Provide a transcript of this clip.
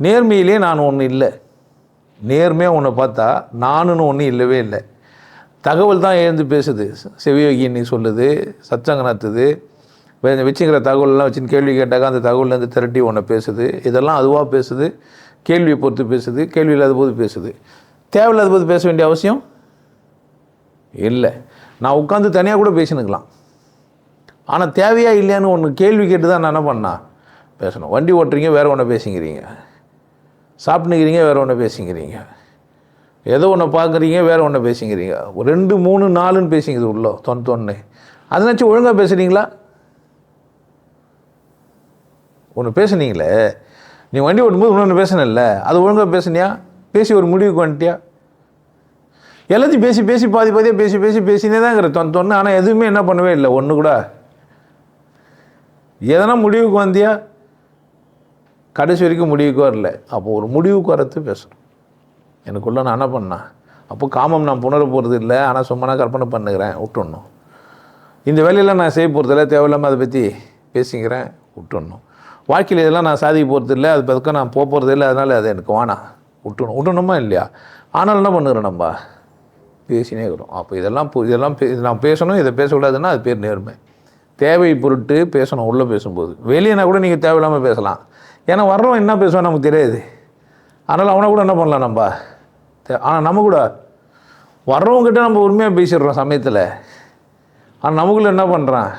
நேர்மையிலே நான் ஒன்று இல்லை. நேர்மையாக ஒன்று பார்த்தா நானுன்னு ஒன்று இல்லவே இல்லை. தகவல் தான் எழுந்து பேசுது. செவியோகி நீ சொல்லுது சச்சங்க நடத்துது வச்சுக்கிற தகவல்லாம் வச்சுன்னு கேள்வி கேட்டாக்கா அந்த தகவல்லேருந்து திரட்டி ஒன்று பேசுது. இதெல்லாம் அதுவாக பேசுது. கேள்வியை பொறுத்து பேசுது. கேள்வி இல்லாத போது பேசுது. தேவையில்லாத போது பேச வேண்டிய அவசியம் இல்லை. நான் உட்காந்து தனியாக கூட பேசினுக்கலாம். ஆனால் தேவையா இல்லையான்னு ஒன்று கேள்வி கேட்டு தான் நான் என்ன பண்ணா? பேசணும். வண்டி ஓட்டுறீங்க வேறு ஒன்று பேசிக்கிறீங்க. சாப்பிட்டுக்கிறீங்க வேறு ஒன்று பேசிக்கிறீங்க. ஏதோ ஒன்று பார்க்குறீங்க வேறு ஒன்று பேசிக்கிறீங்க. ஒரு ரெண்டு மூணு நாலுன்னு பேசிங்குது உள்ளோ தொன் தொன்னு. அதனாச்சும் ஒழுங்காக பேசுகிறீங்களா ஒன்று பேசுனீங்களே. நீ வண்டி ஓட்டும்போது இன்னொன்று பேசணும்ல அது ஒழுங்காக பேசுனியா? பேசி ஒரு முடிவுக்கு வந்துட்டியா? எல்லாத்தையும் பேசி பேசி பாதி பாதியாக பேசி பேசி பேசினே தான் இருக்கிற தொன்று ஆனால் எதுவுமே என்ன பண்ணவே இல்லை ஒன்று கூட. எதனா முடிவுக்கு வந்தியா? கடைசி வரைக்கும் முடிவுக்கு வரல. அப்போது ஒரு முடிவுக்கு வரத்து பேசணும். எனக்குள்ளே நான் என்ன பண்ணேன்? அப்போ காமம் நான் புணர போகிறது இல்லை. ஆனால் சும்மா நான் கற்பனை பண்ணுகிறேன். விட்டுடணும். இந்த வேலையெல்லாம் நான் செய்ய போகிறதில்ல தேவையில்லாமல் அதை பற்றி பேசிக்கிறேன். விட்டுடணும். வாழ்க்கையில் இதெல்லாம் நான் சாதிக்க போகிறது இல்லை. அது பக்கம் நான் போக போகிறது இல்லை. அதனால் அது எனக்கு வேணாம். விட்டுணும் விட்டணுமா இல்லையா? ஆனால் என்ன பண்ணுகிறோம் நம்ம? பேசினே இருக்கிறோம். அப்போ இதெல்லாம் பு- இதெல்லாம் பே- இது நான் பேசணும். இதை பேசக்கூடாதுன்னா அது பேர் நேர்மை. தேவை பொருட்டு பேசணும். உள்ளே பேசும்போது. வெளியேனா கூட நீங்கள் தேவையில்லாமல் பேசலாம். ஏன்னா வர்றவன் என்ன பேசுவான் நமக்கு தெரியாது. அதனால் அவனை கூட என்ன பண்ணலாம் நம்ம? ஆனால் நம்ம கூட. வர்றவங்ககிட்ட நம்ம உண்மையாக பேசிடுறோம் சமயத்தில். ஆனால் நமக்குள்ள என்ன பண்ணுறான்